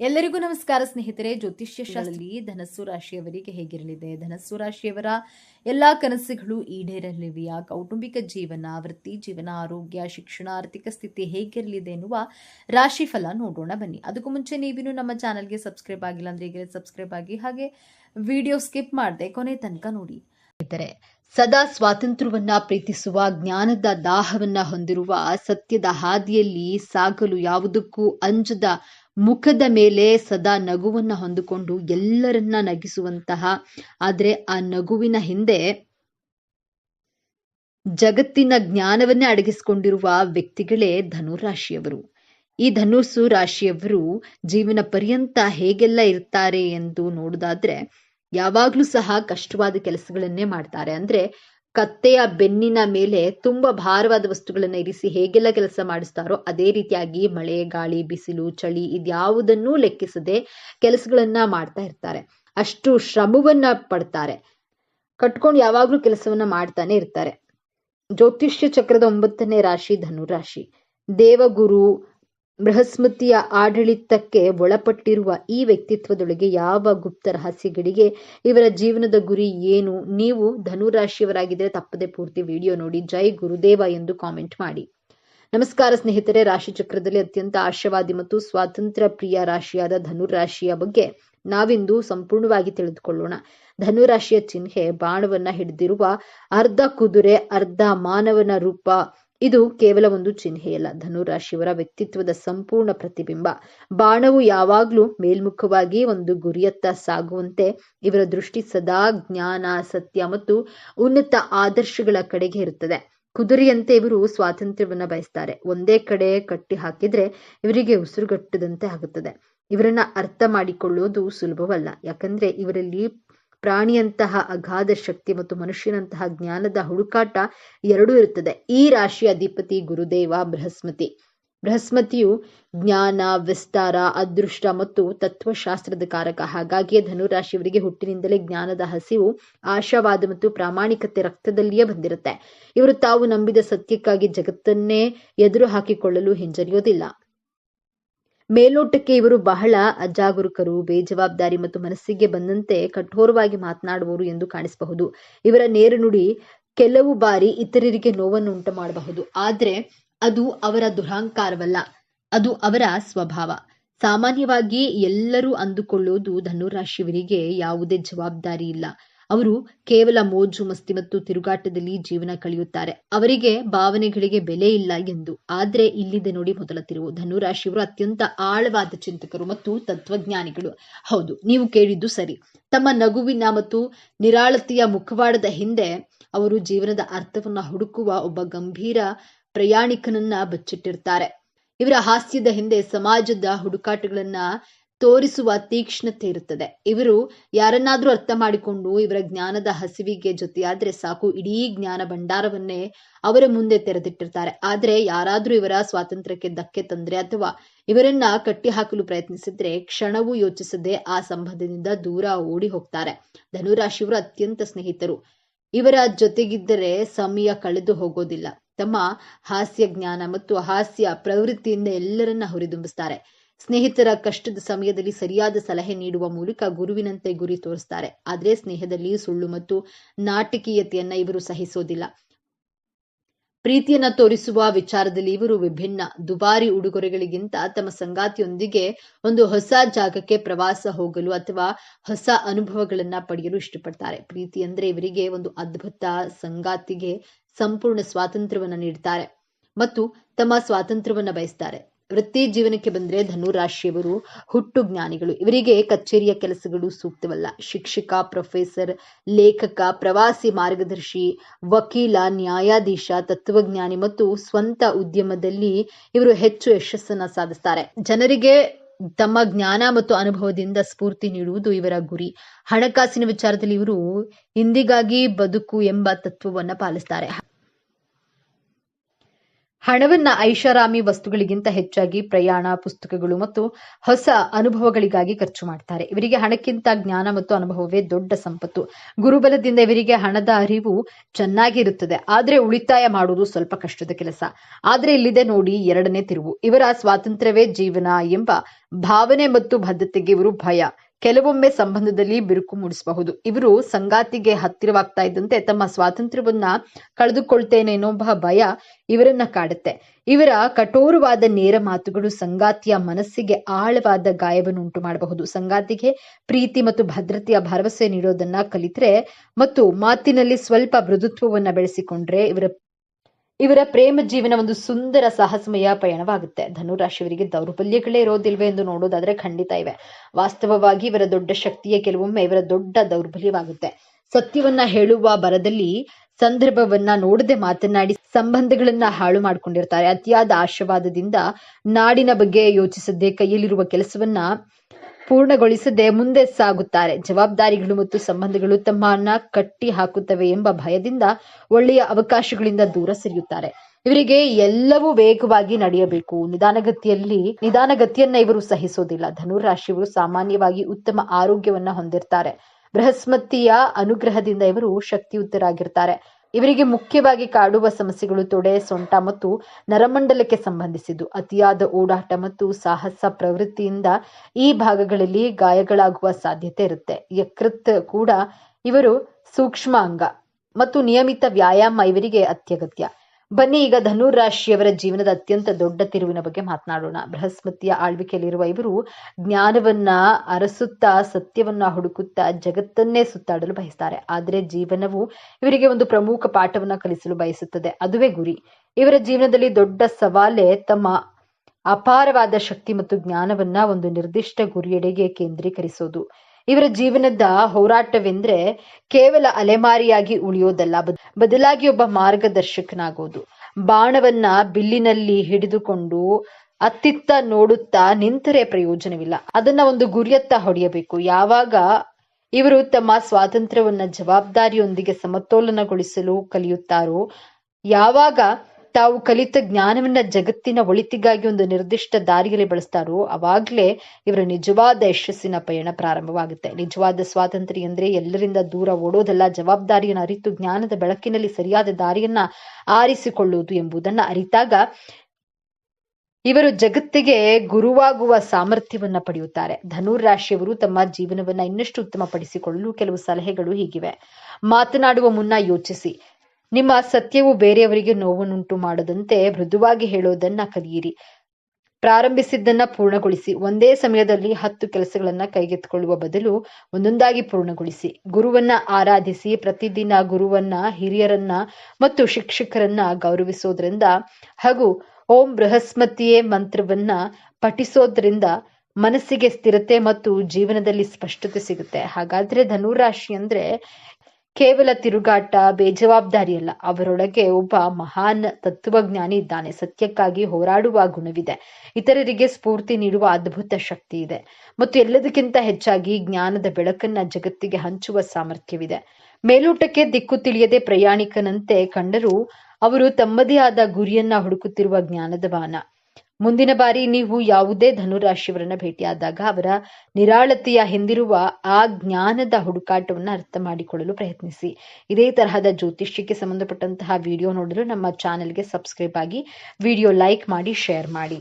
ಎಲ್ಲರಿಗೂ ನಮಸ್ಕಾರ ಸ್ನೇಹಿತರೆ. ಜ್ಯೋತಿಷ್ಯ ಶಾಸ್ತ್ರದಲ್ಲಿ ಧನಸ್ಸು ರಾಶಿಯವರಿಗೆ ಹೇಗಿರಲಿದೆ? ಧನಸ್ಸು ರಾಶಿಯವರ ಎಲ್ಲಾ ಕನಸುಗಳು ಈಡೇರಲಿವೆಯಾ ಕೌಟುಂಬಿಕ ಜೀವನ ವೃತ್ತಿ ಜೀವನ ಆರೋಗ್ಯ ಶಿಕ್ಷಣ ಆರ್ಥಿಕ ಸ್ಥಿತಿ ಹೇಗಿರಲಿದೆ ಎನ್ನುವ ರಾಶಿಫಲ ನೋಡೋಣ ಬನ್ನಿ. ಅದಕ್ಕೂ ಮುಂಚೆ ನೀವಿನ್ನು ನಮ್ಮ ಚಾನಲ್ಗೆ ಸಬ್ಸ್ಕ್ರೈಬ್ ಆಗಿಲ್ಲ ಅಂದ್ರೆ ಈಗಲೇ ಸಬ್ಸ್ಕ್ರೈಬ್ ಆಗಿ ಹಾಗೆ ವಿಡಿಯೋ ಸ್ಕಿಪ್ ಮಾಡದೆ ಕೊನೆ ತನಕ ನೋಡಿ. ಇದ್ದಾರೆ ಸದಾ ಸ್ವಾತಂತ್ರ್ಯವನ್ನ ಪ್ರೀತಿಸುವ ಜ್ಞಾನದ ದಾಹವನ್ನ ಹೊಂದಿರುವ ಸತ್ಯದ ಹಾದಿಯಲ್ಲಿ ಸಾಗಲು ಯಾವುದಕ್ಕೂ ಅಂಜದ ಮುಖದ ಮೇಲೆ ಸದಾ ನಗುವನ್ನ ಹೊಂದಿಕೊಂಡು ಎಲ್ಲರನ್ನ ನಗಿಸುವಂತಹ, ಆದ್ರೆ ಆ ನಗುವಿನ ಹಿಂದೆ ಜಗತ್ತಿನ ಜ್ಞಾನವನ್ನೇ ಅಡಗಿಸಿಕೊಂಡಿರುವ ವ್ಯಕ್ತಿಗಳೇ ಧನುರಾಶಿಯವರು. ಈ ಧನುಸ್ಸು ರಾಶಿಯವರು ಜೀವನ ಪರ್ಯಂತ ಹೇಗೆಲ್ಲ ಇರ್ತಾರೆ ಎಂದು ನೋಡುದಾದ್ರೆ, ಯಾವಾಗ್ಲೂ ಸಹ ಕಷ್ಟವಾದ ಕೆಲಸಗಳನ್ನೇ ಮಾಡ್ತಾರೆ. ಅಂದ್ರೆ ಕತ್ತೆಯ ಬೆನ್ನಿನ ಮೇಲೆ ತುಂಬಾ ಭಾರವಾದ ವಸ್ತುಗಳನ್ನ ಇರಿಸಿ ಹೇಗೆಲ್ಲ ಕೆಲಸ ಮಾಡಿಸ್ತಾರೋ ಅದೇ ರೀತಿಯಾಗಿ ಮಳೆ, ಗಾಳಿ, ಬಿಸಿಲು, ಚಳಿ ಇದ್ಯಾವುದನ್ನೂ ಲೆಕ್ಕಿಸದೆ ಕೆಲಸಗಳನ್ನ ಮಾಡ್ತಾ ಇರ್ತಾರೆ. ಅಷ್ಟು ಶ್ರಮವನ್ನ ಪಡ್ತಾರೆ. ಕಟ್ಕೊಂಡು ಯಾವಾಗ್ಲೂ ಕೆಲಸವನ್ನ ಮಾಡ್ತಾನೆ ಇರ್ತಾರೆ. ಜ್ಯೋತಿಷ್ಯ ಚಕ್ರದ ಒಂಬತ್ತನೇ ರಾಶಿ ಧನುರಾಶಿ. ದೇವಗುರು ಬೃಹಸ್ಪತಿಯ ಆಡಳಿತಕ್ಕೆ ಒಳಪಟ್ಟಿರುವ ಈ ವ್ಯಕ್ತಿತ್ವದೊಳಗೆ ಯಾವ ಗುಪ್ತ ರಹಸ್ಯಗಳಿಗೆ ಇವರ ಜೀವನದ ಗುರಿ ಏನು? ನೀವು ಧನುರಾಶಿಯವರಾಗಿದ್ದರೆ ತಪ್ಪದೆ ಪೂರ್ತಿ ವಿಡಿಯೋ ನೋಡಿ. ಜೈ ಗುರುದೇವ ಎಂದು ಕಾಮೆಂಟ್ ಮಾಡಿ. ನಮಸ್ಕಾರ ಸ್ನೇಹಿತರೆ. ರಾಶಿ ಚಕ್ರದಲ್ಲಿ ಅತ್ಯಂತ ಆಶಾವಾದಿ ಮತ್ತು ಸ್ವಾತಂತ್ರ್ಯ ಪ್ರಿಯ ರಾಶಿಯಾದ ಧನುರಾಶಿಯ ಬಗ್ಗೆ ನಾವಿಂದು ಸಂಪೂರ್ಣವಾಗಿ ತಿಳಿದುಕೊಳ್ಳೋಣ. ಧನುರಾಶಿಯ ಚಿಹ್ನೆ ಬಾಣವನ್ನ ಹಿಡಿದಿರುವ ಅರ್ಧ ಕುದುರೆ, ಅರ್ಧ ಮಾನವನ ರೂಪ ಇದು ಕೇವಲ ಒಂದು ಚಿಹ್ನೆಯಲ್ಲ ಧನುರಾಶಿಯವರ ವ್ಯಕ್ತಿತ್ವದ ಸಂಪೂರ್ಣ ಪ್ರತಿಬಿಂಬ. ಬಾಣವು ಯಾವಾಗ್ಲೂ ಮೇಲ್ಮುಖವಾಗಿ ಒಂದು ಗುರಿಯತ್ತ ಸಾಗುವಂತೆ ಇವರ ದೃಷ್ಟಿ ಸದಾ ಜ್ಞಾನ ಸತ್ಯ ಮತ್ತು ಉನ್ನತ ಆದರ್ಶಗಳ ಕಡೆಗೆ ಇರುತ್ತದೆ. ಕುದುರೆಯಂತೆ ಇವರು ಸ್ವಾತಂತ್ರ್ಯವನ್ನ ಬಯಸ್ತಾರೆ. ಒಂದೇ ಕಡೆ ಕಟ್ಟಿ ಹಾಕಿದ್ರೆ ಇವರಿಗೆ ಉಸಿರುಗಟ್ಟದಂತೆ ಆಗುತ್ತದೆ. ಇವರನ್ನ ಅರ್ಥ ಮಾಡಿಕೊಳ್ಳುವುದು ಸುಲಭವಲ್ಲ. ಯಾಕಂದ್ರೆ ಇವರಲ್ಲಿ ಪ್ರಾಣಿಯಂತಹ ಅಗಾಧ ಶಕ್ತಿ ಮತ್ತು ಮನುಷ್ಯನಂತಹ ಜ್ಞಾನದ ಹುಡುಕಾಟ ಎರಡೂ ಇರುತ್ತದೆ. ಈ ರಾಶಿಯ ಅಧಿಪತಿ ಗುರುದೇವ ಬೃಹಸ್ಮತಿ ಬೃಹಸ್ಮತಿಯು ಜ್ಞಾನ, ವಿಸ್ತಾರ, ಅದೃಷ್ಟ ಮತ್ತು ತತ್ವಶಾಸ್ತ್ರದ ಕಾರಕ. ಹಾಗಾಗಿಯೇ ಧನುರಾಶಿಯವರಿಗೆ ಹುಟ್ಟಿನಿಂದಲೇ ಜ್ಞಾನದ ಹಸಿವು ಆಶಾವಾದ ಮತ್ತು ಪ್ರಾಮಾಣಿಕತೆ ರಕ್ತದಲ್ಲಿಯೇ ಬಂದಿರುತ್ತೆ. ಇವರು ತಾವು ನಂಬಿದ ಸತ್ಯಕ್ಕಾಗಿ ಜಗತ್ತನ್ನೇ ಎದುರು ಹಾಕಿಕೊಳ್ಳಲು ಹಿಂಜರಿಯೋದಿಲ್ಲ. ಮೇಲ್ನೋಟಕ್ಕೆ ಇವರು ಬಹಳ ಅಜಾಗರೂಕರು, ಬೇಜವಾಬ್ದಾರಿ ಮತ್ತು ಮನಸ್ಸಿಗೆ ಬಂದಂತೆ ಕಠೋರವಾಗಿ ಮಾತನಾಡುವವರು ಎಂದು ಕಾಣಿಸಬಹುದು. ಇವರ ನೇರ ನುಡಿ ಕೆಲವು ಬಾರಿ ಇತರರಿಗೆ ನೋವನ್ನು ಉಂಟು ಮಾಡಬಹುದು ಆದ್ರೆ ಅದು ಅವರ ದುರಹಂಕಾರವಲ್ಲ, ಅದು ಅವರ ಸ್ವಭಾವ. ಸಾಮಾನ್ಯವಾಗಿ ಎಲ್ಲರೂ ಅಂದುಕೊಳ್ಳುವುದು ಧನುರಾಶಿಯವರಿಗೆ ಯಾವುದೇ ಜವಾಬ್ದಾರಿ ಇಲ್ಲ. ಅವರು ಕೇವಲ ಮೋಜು ಮಸ್ತಿ ಮತ್ತು ತಿರುಗಾಟದಲ್ಲಿ ಜೀವನ ಕಳೆಯುತ್ತಾರೆ. ಅವರಿಗೆ ಭಾವನೆಗಳಿಗೆ ಬೆಲೆ ಇಲ್ಲ ಎಂದು. ಆದ್ರೆ ಇಲ್ಲಿದೆ ನೋಡಿ ಮೊದಲ ತಿರುವು. ಧನುರಾಶಿಯವರು ಅತ್ಯಂತ ಆಳವಾದ ಚಿಂತಕರು ಮತ್ತು ತತ್ವಜ್ಞಾನಿಗಳು. ಹೌದು, ನೀವು ಕೇಳಿದ್ದು ಸರಿ. ತಮ್ಮ ನಗುವಿನ ಮತ್ತು ನಿರಾಳತೆಯ ಮುಖವಾಡದ ಹಿಂದೆ ಅವರು ಜೀವನದ ಅರ್ಥವನ್ನ ಹುಡುಕುವ ಒಬ್ಬ ಗಂಭೀರ ಪ್ರಯಾಣಿಕನನ್ನ ಬಚ್ಚಿಟ್ಟಿರ್ತಾರೆ. ಇವರ ಹಾಸ್ಯದ ಹಿಂದೆ ಸಮಾಜದ ಹುಡುಕಾಟಗಳನ್ನ ತೋರಿಸುವ ತೀಕ್ಷ್ಣತೆ ಇರುತ್ತದೆ. ಇವರು ಯಾರನ್ನಾದ್ರೂ ಅರ್ಥ ಮಾಡಿಕೊಂಡು ಇವರ ಜ್ಞಾನದ ಹಸಿವಿಗೆ ಜೊತೆಯಾದ್ರೆ ಸಾಕು. ಇಡೀ ಜ್ಞಾನ ಭಂಡಾರವನ್ನೇ ಅವರ ಮುಂದೆ ತೆರೆದಿಟ್ಟಿರ್ತಾರೆ. ಆದ್ರೆ ಯಾರಾದ್ರೂ ಇವರ ಸ್ವಾತಂತ್ರ್ಯಕ್ಕೆ ಧಕ್ಕೆ ತಂದ್ರೆ ಅಥವಾ ಇವರನ್ನ ಕಟ್ಟಿಹಾಕಲು ಪ್ರಯತ್ನಿಸಿದ್ರೆ ಕ್ಷಣವೂ ಯೋಚಿಸದೆ ಆ ಸಂಬಂಧದಿಂದ ದೂರ ಓಡಿ ಹೋಗ್ತಾರೆ. ಧನುರಾಶಿಯವರು ಅತ್ಯಂತ ಸ್ನೇಹಿತರು. ಇವರ ಜೊತೆಗಿದ್ದರೆ ಸಮಯ ಕಳೆದು ಹೋಗೋದಿಲ್ಲ. ತಮ್ಮ ಹಾಸ್ಯ ಜ್ಞಾನ ಮತ್ತು ಹಾಸ್ಯ ಪ್ರವೃತ್ತಿಯಿಂದ ಎಲ್ಲರನ್ನ ಹುರಿದುಂಬಿಸ್ತಾರೆ. ಸ್ನೇಹಿತರ ಕಷ್ಟದ ಸಮಯದಲ್ಲಿ ಸರಿಯಾದ ಸಲಹೆ ನೀಡುವ ಮೂಲಕ ಗುರುವಿನಂತೆ ಗುರಿ ತೋರಿಸ್ತಾರೆ. ಆದ್ರೆ ಸ್ನೇಹದಲ್ಲಿ ಸುಳ್ಳು ಮತ್ತು ನಾಟಕೀಯತೆಯನ್ನ ಇವರು ಸಹಿಸೋದಿಲ್ಲ. ಪ್ರೀತಿಯನ್ನ ತೋರಿಸುವ ವಿಚಾರದಲ್ಲಿ ಇವರು ವಿಭಿನ್ನ. ದುಬಾರಿ ಉಡುಗೊರೆಗಳಿಗಿಂತ ತಮ್ಮ ಸಂಗಾತಿಯೊಂದಿಗೆ ಒಂದು ಹೊಸ ಜಾಗಕ್ಕೆ ಪ್ರವಾಸ ಹೋಗಲು ಅಥವಾ ಹೊಸ ಅನುಭವಗಳನ್ನ ಪಡೆಯಲು ಇಷ್ಟಪಡ್ತಾರೆ. ಪ್ರೀತಿ ಅಂದ್ರೆ ಇವರಿಗೆ ಒಂದು ಅದ್ಭುತ ಸಂಗಾತಿಗೆ ಸಂಪೂರ್ಣ ಸ್ವಾತಂತ್ರ್ಯವನ್ನ ನೀಡ್ತಾರೆ ಮತ್ತು ತಮ್ಮ ಸ್ವಾತಂತ್ರ್ಯವನ್ನ ಬಯಸ್ತಾರೆ. ವೃತ್ತಿ ಜೀವನಕ್ಕೆ ಬಂದ್ರೆ ಧನುರಾಶಿಯವರು, ಹುಟ್ಟು ಜ್ಞಾನಿಗಳು. ಇವರಿಗೆ ಕಚೇರಿಯ ಕೆಲಸಗಳು ಸೂಕ್ತವಲ್ಲ. ಶಿಕ್ಷಕ, ಪ್ರೊಫೆಸರ್, ಲೇಖಕ, ಪ್ರವಾಸಿ ಮಾರ್ಗದರ್ಶಿ, ವಕೀಲ, ನ್ಯಾಯಾಧೀಶ, ತತ್ವಜ್ಞಾನಿ ಮತ್ತು ಸ್ವಂತ ಉದ್ಯಮದಲ್ಲಿ ಇವರು ಹೆಚ್ಚು ಯಶಸ್ಸನ್ನ ಸಾಧಿಸ್ತಾರೆ. ಜನರಿಗೆ ತಮ್ಮ ಜ್ಞಾನ ಮತ್ತು ಅನುಭವದಿಂದ ಸ್ಫೂರ್ತಿ ನೀಡುವುದು ಇವರ ಗುರಿ. ಹಣಕಾಸಿನ ವಿಚಾರದಲ್ಲಿ ಇವರು ಇಂದಿಗಾಗಿ ಬದುಕು ಎಂಬ ತತ್ವವನ್ನ ಪಾಲಿಸ್ತಾರೆ. ಹಣವನ್ನ ಐಷಾರಾಮಿ ವಸ್ತುಗಳಿಗಿಂತ ಹೆಚ್ಚಾಗಿ ಪ್ರಯಾಣ, ಪುಸ್ತಕಗಳು ಮತ್ತು ಹೊಸ ಅನುಭವಗಳಿಗಾಗಿ ಖರ್ಚು ಮಾಡ್ತಾರೆ. ಇವರಿಗೆ ಹಣಕ್ಕಿಂತ ಜ್ಞಾನ ಮತ್ತು ಅನುಭವವೇ ದೊಡ್ಡ ಸಂಪತ್ತು. ಗುರುಬಲದಿಂದ ಇವರಿಗೆ ಹಣದ ಅರಿವು ಚೆನ್ನಾಗಿರುತ್ತದೆ. ಆದ್ರೆ ಉಳಿತಾಯ ಮಾಡುವುದು ಸ್ವಲ್ಪ ಕಷ್ಟದ ಕೆಲಸ. ಆದ್ರೆ ಇಲ್ಲಿದೆ ನೋಡಿ ಎರಡನೇ ತಿರುವು. ಇವರ ಸ್ವಾತಂತ್ರ್ಯವೇ ಜೀವನ ಎಂಬ ಭಾವನೆ ಮತ್ತು ಬದ್ಧತೆಗೆ ಇವರು ಭಯ. ಕೆಲವೊಮ್ಮೆ ಸಂಬಂಧದಲ್ಲಿ ಬಿರುಕು ಮೂಡಿಸಬಹುದು. ಇವರು ಸಂಗಾತಿಗೆ ಹತ್ತಿರವಾಗ್ತಾ ಇದ್ದಂತೆ ತಮ್ಮ ಸ್ವಾತಂತ್ರ್ಯವನ್ನ ಕಳೆದುಕೊಳ್ತೇನೆ ಎನ್ನುವ ಭಯ ಇವರನ್ನ ಕಾಡುತ್ತೆ. ಇವರ ಕಠೋರವಾದ ನೇರ ಮಾತುಗಳು ಸಂಗಾತಿಯ ಮನಸ್ಸಿಗೆ ಆಳವಾದ ಗಾಯವನ್ನು ಉಂಟು ಮಾಡಬಹುದು ಸಂಗಾತಿಗೆ ಪ್ರೀತಿ ಮತ್ತು ಭದ್ರತೆಯ ಭರವಸೆ ನೀಡೋದನ್ನ ಕಲಿತ್ರೆ ಮತ್ತು ಮಾತಿನಲ್ಲಿ ಸ್ವಲ್ಪ ಮೃದುತ್ವವನ್ನ ಬೆಳೆಸಿಕೊಂಡ್ರೆ ಇವರ ಇವರ ಪ್ರೇಮ ಜೀವನ ಒಂದು ಸುಂದರ ಸಾಹಸಮಯ ಪಯಣವಾಗುತ್ತೆ. ಧನುರಾಶಿಯವರಿಗೆ ದೌರ್ಬಲ್ಯಗಳೇ ಇರೋದಿಲ್ವೇ ಎಂದು ನೋಡೋದಾದ್ರೆ ಖಂಡಿತ ಇವೆ. ವಾಸ್ತವವಾಗಿ ಇವರ ದೊಡ್ಡ ಶಕ್ತಿಯೇ ಕೆಲವೊಮ್ಮೆ ಇವರ ದೊಡ್ಡ ದೌರ್ಬಲ್ಯವಾಗುತ್ತೆ. ಸತ್ಯವನ್ನ ಹೇಳುವ ಬರದಲ್ಲಿ ಸಂದರ್ಭವನ್ನ ನೋಡದೆ ಮಾತನಾಡಿ ಸಂಬಂಧಗಳನ್ನ ಹಾಳು ಮಾಡ್ಕೊಂಡಿರ್ತಾರೆ. ಅತಿಯಾದ ಆಶಾವಾದದಿಂದ ನಾಡಿನ ಬಗ್ಗೆ ಯೋಚಿಸದೆ ಕೈಯಲ್ಲಿರುವ ಕೆಲಸವನ್ನ ಪೂರ್ಣಗೊಳಿಸದೆ ಮುಂದೆ ಸಾಗುತ್ತಾರೆ. ಜವಾಬ್ದಾರಿಗಳು ಮತ್ತು ಸಂಬಂಧಗಳು ತಮ್ಮನ್ನ ಕಟ್ಟಿ ಹಾಕುತ್ತವೆ ಎಂಬ ಭಯದಿಂದ ಒಳ್ಳೆಯ ಅವಕಾಶಗಳಿಂದ ದೂರ ಸರಿಯುತ್ತಾರೆ. ಇವರಿಗೆ ಎಲ್ಲವೂ ವೇಗವಾಗಿ ನಡೆಯಬೇಕು. ನಿಧಾನಗತಿಯಲ್ಲಿ, ನಿಧಾನಗತಿಯನ್ನ ಇವರು ಸಹಿಸೋದಿಲ್ಲ. ಧನುರಾಶಿಯವರು ಸಾಮಾನ್ಯವಾಗಿ ಉತ್ತಮ ಆರೋಗ್ಯವನ್ನ ಹೊಂದಿರ್ತಾರೆ. ಬೃಹಸ್ಪತಿಯ ಅನುಗ್ರಹದಿಂದ ಇವರು ಶಕ್ತಿಯುತರಾಗಿರ್ತಾರೆ. ಇವರಿಗೆ ಮುಖ್ಯವಾಗಿ ಕಾಡುವ ಸಮಸ್ಯೆಗಳು ತೊಡೆ, ಸೊಂಟ ಮತ್ತು ನರಮಂಡಲಕ್ಕೆ ಸಂಬಂಧಿಸಿದ್ದು. ಅತಿಯಾದ ಓಡಾಟ ಮತ್ತು ಸಾಹಸ ಪ್ರವೃತ್ತಿಯಿಂದ ಈ ಭಾಗಗಳಲ್ಲಿ ಗಾಯಗಳಾಗುವ ಸಾಧ್ಯತೆ ಇರುತ್ತೆ. ಯಕೃತ್ ಕೂಡ ಇವರು ಸೂಕ್ಷ್ಮ ಅಂಗ ಮತ್ತು ನಿಯಮಿತ ವ್ಯಾಯಾಮ ಇವರಿಗೆ ಅತ್ಯಗತ್ಯ. ಬನ್ನಿ, ಈಗ ಧನುರ್ ರಾಶಿಯವರ ಜೀವನದ ಅತ್ಯಂತ ದೊಡ್ಡ ತಿರುವಿನ ಬಗ್ಗೆ ಮಾತನಾಡೋಣ. ಬೃಹಸ್ಪತಿಯ ಆಳ್ವಿಕೆಯಲ್ಲಿರುವ ಇವರು ಜ್ಞಾನವನ್ನ ಅರಸುತ್ತಾ, ಸತ್ಯವನ್ನ ಹುಡುಕುತ್ತಾ, ಜಗತ್ತನ್ನೇ ಸುತ್ತಾಡಲು ಬಯಸ್ತಾರೆ. ಆದರೆ ಜೀವನವು ಇವರಿಗೆ ಒಂದು ಪ್ರಮುಖ ಪಾಠವನ್ನ ಕಲಿಸಲು ಬಯಸುತ್ತದೆ. ಅದುವೇ ಗುರಿ. ಇವರ ಜೀವನದಲ್ಲಿ ದೊಡ್ಡ ಸವಾಲೇ ತಮ್ಮ ಅಪಾರವಾದ ಶಕ್ತಿ ಮತ್ತು ಜ್ಞಾನವನ್ನ ಒಂದು ನಿರ್ದಿಷ್ಟ ಗುರಿಯೆಡೆಗೆ ಕೇಂದ್ರೀಕರಿಸೋದು. ಇವರ ಜೀವನದ ಹೋರಾಟವೆಂದ್ರೆ ಕೇವಲ ಅಲೆಮಾರಿಯಾಗಿ ಉಳಿಯೋದಲ್ಲ. ಬದಲಾಗಿ ಒಬ್ಬ ಮಾರ್ಗದರ್ಶಕನಾಗೋದು. ಬಾಣವನ್ನ ಬಿಲ್ಲಿನಲ್ಲಿ ಹಿಡಿದುಕೊಂಡು ಅತ್ತಿತ್ತ ನೋಡುತ್ತಾ ನಿಂತರೆ ಪ್ರಯೋಜನವಿಲ್ಲ. ಅದನ್ನ ಒಂದು ಗುರಿಯತ್ತ ಹೊಡೆಯಬೇಕು. ಯಾವಾಗ ಇವರು ತಮ್ಮ ಸ್ವಾತಂತ್ರ್ಯವನ್ನ ಜವಾಬ್ದಾರಿಯೊಂದಿಗೆ ಸಮತೋಲನಗೊಳಿಸಲು ಕಲಿಯುತ್ತಾರೋ, ಯಾವಾಗ ತಾವು ಕಲಿತ ಜ್ಞಾನವನ್ನ ಜಗತ್ತಿನ ಒಳಿತಿಗಾಗಿ ಒಂದು ನಿರ್ದಿಷ್ಟ ದಾರಿಯಲ್ಲಿ ಬಳಸ್ತಾರೋ, ಅವಾಗ್ಲೇ ಇವರ ನಿಜವಾದ ಯಶಸ್ಸಿನ ಪಯಣ ಪ್ರಾರಂಭವಾಗುತ್ತೆ. ನಿಜವಾದ ಸ್ವಾತಂತ್ರ್ಯ ಅಂದ್ರೆ ಎಲ್ಲರಿಂದ ದೂರ ಓಡೋದಲ್ಲ, ಜವಾಬ್ದಾರಿಯನ್ನು ಅರಿತು ಜ್ಞಾನದ ಬೆಳಕಿನಲ್ಲಿ ಸರಿಯಾದ ದಾರಿಯನ್ನ ಆರಿಸಿಕೊಳ್ಳುವುದು ಎಂಬುದನ್ನ ಅರಿತಾಗ ಇವರು ಜಗತ್ತಿಗೆ ಗುರುವಾಗುವ ಸಾಮರ್ಥ್ಯವನ್ನ ಪಡೆಯುತ್ತಾರೆ. ಧನುರ್ ರಾಶಿಯವರು ತಮ್ಮ ಜೀವನವನ್ನ ಇನ್ನಷ್ಟು ಉತ್ತಮಪಡಿಸಿಕೊಳ್ಳಲು ಕೆಲವು ಸಲಹೆಗಳು ಹೀಗಿವೆ. ಮಾತನಾಡುವ ಮುನ್ನ ಯೋಚಿಸಿ. ನಿಮ್ಮ ಸತ್ಯವು ಬೇರೆಯವರಿಗೆ ನೋವನ್ನುಂಟು ಮಾಡದಂತೆ ಮೃದುವಾಗಿ ಹೇಳೋದನ್ನ ಕಲಿಯಿರಿ. ಪ್ರಾರಂಭಿಸಿದ್ದನ್ನ ಪೂರ್ಣಗೊಳಿಸಿ. ಒಂದೇ ಸಮಯದಲ್ಲಿ ಹತ್ತು ಕೆಲಸಗಳನ್ನ ಕೈಗೆತ್ತಿಕೊಳ್ಳುವ ಬದಲು ಒಂದೊಂದಾಗಿ ಪೂರ್ಣಗೊಳಿಸಿ. ಗುರುವನ್ನ ಆರಾಧಿಸಿ, ಪ್ರತಿದಿನ ಗುರುವನ್ನ, ಹಿರಿಯರನ್ನ ಮತ್ತು ಶಿಕ್ಷಕರನ್ನ ಗೌರವಿಸೋದ್ರಿಂದ ಹಾಗೂ ಓಂ ಬೃಹಸ್ಮತಿಯೇ ಮಂತ್ರವನ್ನ ಪಠಿಸೋದ್ರಿಂದ ಮನಸ್ಸಿಗೆ ಸ್ಥಿರತೆ ಮತ್ತು ಜೀವನದಲ್ಲಿ ಸ್ಪಷ್ಟತೆ ಸಿಗುತ್ತೆ. ಹಾಗಾದ್ರೆ ಧನುರಾಶಿ ಅಂದ್ರೆ ಕೇವಲ ತಿರುಗಾಟ ಬೇಜವಾಬ್ದಾರಿ ಅಲ್ಲ ಅವರೊಳಗೆ ಒಬ್ಬ ಮಹಾನ್ ತತ್ವಜ್ಞಾನಿ ಇದ್ದಾನೆ. ಸತ್ಯಕ್ಕಾಗಿ ಹೋರಾಡುವ ಗುಣವಿದೆ. ಇತರರಿಗೆ ಸ್ಫೂರ್ತಿ ನೀಡುವ ಅದ್ಭುತ ಶಕ್ತಿ ಇದೆ. ಮತ್ತು ಎಲ್ಲದಕ್ಕಿಂತ ಹೆಚ್ಚಾಗಿ ಜ್ಞಾನದ ಬೆಳಕನ್ನ ಜಗತ್ತಿಗೆ ಹಂಚುವ ಸಾಮರ್ಥ್ಯವಿದೆ. ಮೇಲೋಟಕ್ಕೆ ದಿಕ್ಕು ತಿಳಿಯದೆ ಪ್ರಯಾಣಿಕನಂತೆ ಕಂಡರೂ ಅವರು ತಮ್ಮದೇ ಆದ ಗುರಿಯನ್ನ ಹುಡುಕುತ್ತಿರುವ ಜ್ಞಾನದ ವಾಹನ ಮುಂದಿನ ಬಾರಿ ನೀವು ಯಾವುದೇ ಧನುರಾಶಿಯವರನ್ನ ಭೇಟಿಯಾದಾಗ ಅವರ ನಿರಾಳತೆಯ ಹಿಂದಿರುವ ಆ ಜ್ಞಾನದ ಹುಡುಕಾಟವನ್ನು ಅರ್ಥ ಮಾಡಿಕೊಳ್ಳಲು ಪ್ರಯತ್ನಿಸಿ. ಇದೇ ತರಹದ ಜ್ಯೋತಿಷ್ಯಕ್ಕೆ ಸಂಬಂಧಪಟ್ಟಂತಹ ವಿಡಿಯೋ ನೋಡಲು ನಮ್ಮ ಚಾನೆಲ್ಗೆ ಸಬ್ಸ್ಕ್ರೈಬ್ ಆಗಿ ವಿಡಿಯೋ ಲೈಕ್ ಮಾಡಿ ಶೇರ್ ಮಾಡಿ.